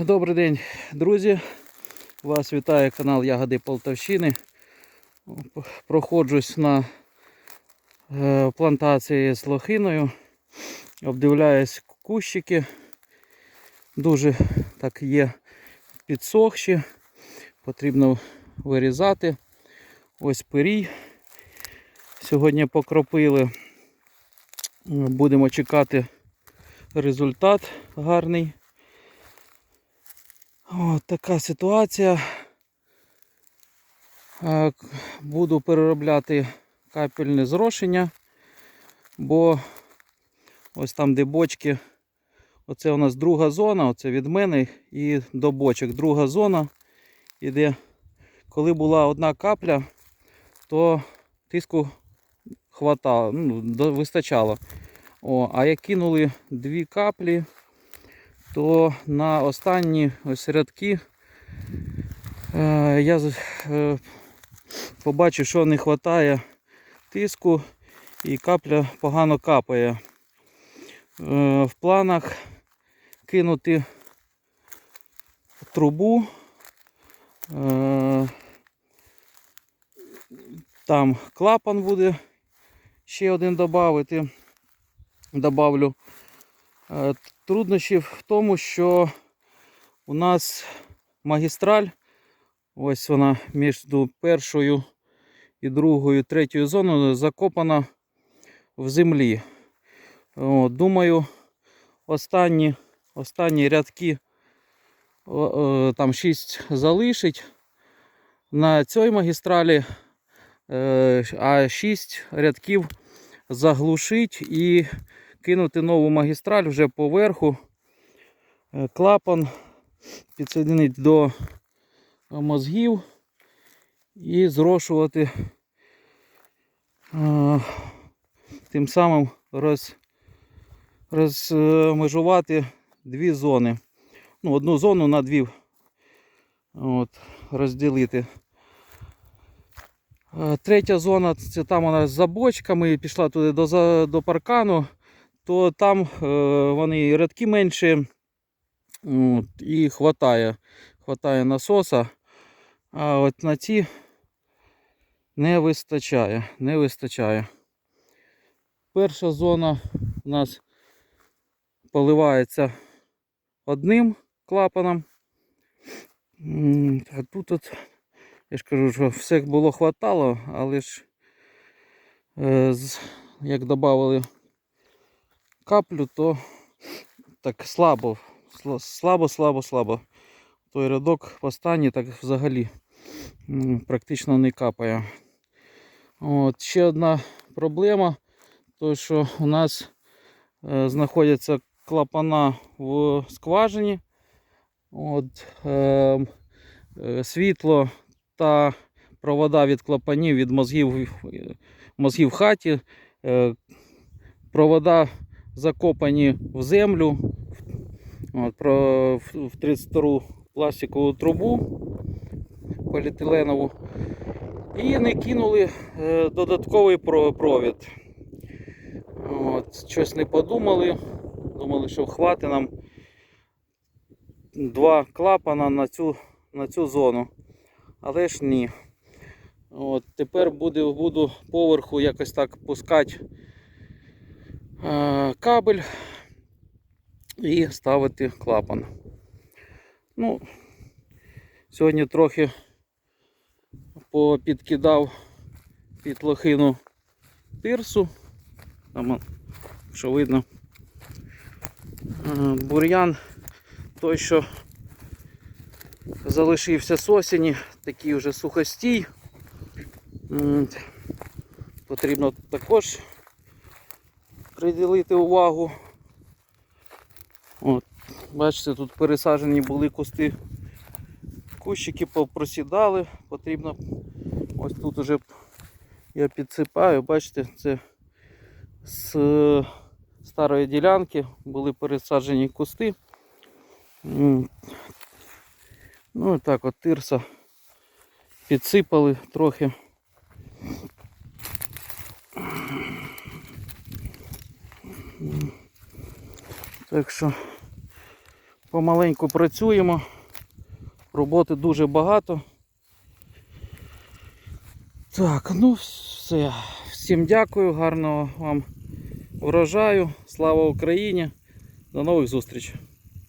Добрий день, друзі. Вас вітає канал Ягоди Полтавщини. Проходжусь на е, плантації з лохиною. Обдивляюсь кущики. Дуже так є підсохші. Потрібно вирізати. Ось пирій. Сьогодні покропили. Будемо чекати результат гарний. От така ситуація. Е, Буду переробляти капельне зрошення, бо ось там, де бочки, оце у нас друга зона, оце від мене і до бочок. Друга зона іде. Коли була одна капля, то тиску хватало, ну, вистачало. О, а як кинули дві каплі, то на останні ось рядки е, я е, побачив, що не вистачає тиску і капля погано капає. Е, в планах кинути трубу. Там клапан буде ще один додати. Добавлю. Е, Труднощі в тому, що у нас магістраль, ось вона між першою і другою, третьою зоною закопана в землі. Думаю, останні, останні рядки, там 6 залишить на цій магістралі, е, а 6 рядків заглушить і кинути нову магістраль вже поверху, е, клапан підсоединити до мозгів і зрошувати, е, тим самим роз, розмежувати дві зони. Ну, одну зону на дві от, розділити. Е, Третя зона це там вона з забочками, пішла туди до, до паркану, то там е, вони і рядки менші от, і хватає, хватає насоса. А от на ці не вистачає. Не вистачає. Перша зона у нас поливається одним клапаном. А тут от я ж кажу, що все було хватало, але ж е, як додали каплю, то так слабо, слабо, слабо, слабо. Той рядок останній так взагалі практично не капає. От, ще одна проблема, то що у нас е, знаходяться клапана в скважині. От, е, е, світло та провода від клапанів від мозгів, мозгів в хаті. Е, Провода закопані в землю от, про, в, в 32 пластикову трубу поліетиленову. І не кинули е, додатковий провід. От, щось не подумали. Думали, що хватить нам два клапана на цю, на цю зону. Але ж ні. От, тепер буду, буду поверху якось так пускати кабель і ставити клапан. Ну, сьогодні трохи попідкидав під лохину тирсу. Там, що видно, е, бур'ян той, що залишився з осені, такий вже сухостій. Потрібно також приділити увагу. От, бачите, тут пересаджені були кусти, кущики попросідали, потрібно ось тут уже я підсипаю, бачите, це з старої ділянки були пересаджені кусти. Ну і так от тирса підсипали трохи. Так що Помаленьку працюємо. Роботи дуже багато. Так, ну все. Всім дякую, гарного вам врожаю. Слава Україні. До нових зустрічей.